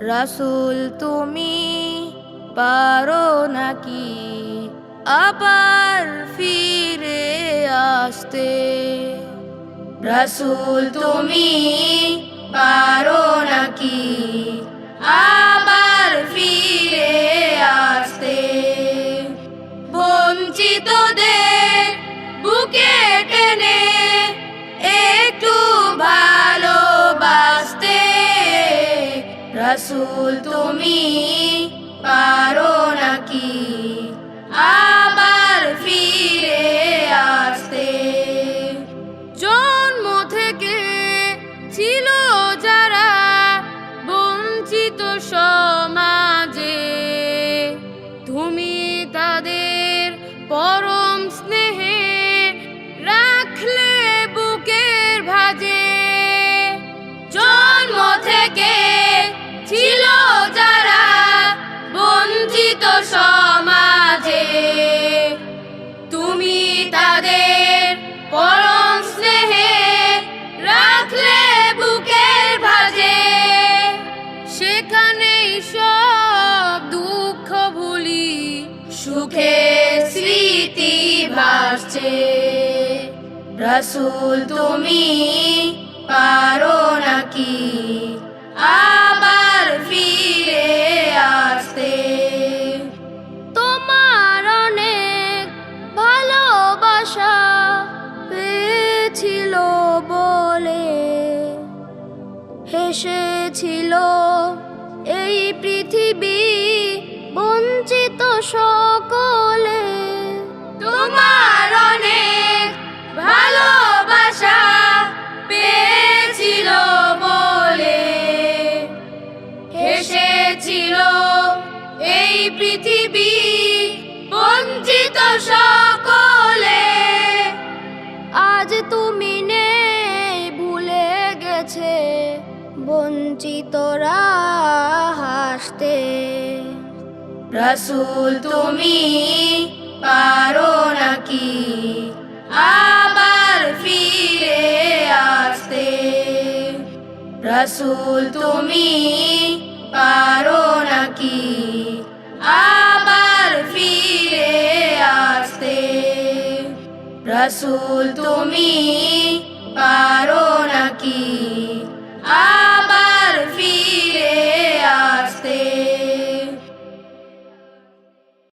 রাসুল তুমি পারো নাকি আবার ফিরে আসতে? রাসুল তুমি পারো নাকি আবার ফিরে আসতে? বঞ্চিতদের রাসুল, তুমি পারো নাকি? আবার ফিরে আসতে। জন্ম থেকে ছিল যারা বঞ্চিত সমাজে, তুমি তাদের পরম স্নেহে রাখলে বুকের ভাজে। জন্ম থেকে বঞ্চিত সমাজে। তুমি তাদের পরম স্নেহে রাখলে বুকের ভাজে। সেখানেই সব দুঃখ ভুলি সুখে স্মৃতি ভাসছে। রসুল তুমি পারো নাকি? আবার হেসেছিল এই পৃথিবী বঞ্চিত সকলে। তোমার অনেক ভালোবাসা পেয়েছিল বলে। হেসেছিল এই পৃথিবী বঞ্চিত সকলে। আজ তুমি নেই, ভুলে গেছে। বঞ্চিতরা হাসতে। রসুল, তুমি পারো নাকি আবার ফিরে আসতে? রসুল, তুমি পারো নাকি আবার ফিরে আসতে? রসুল, তুমি পারো নাকি Abba!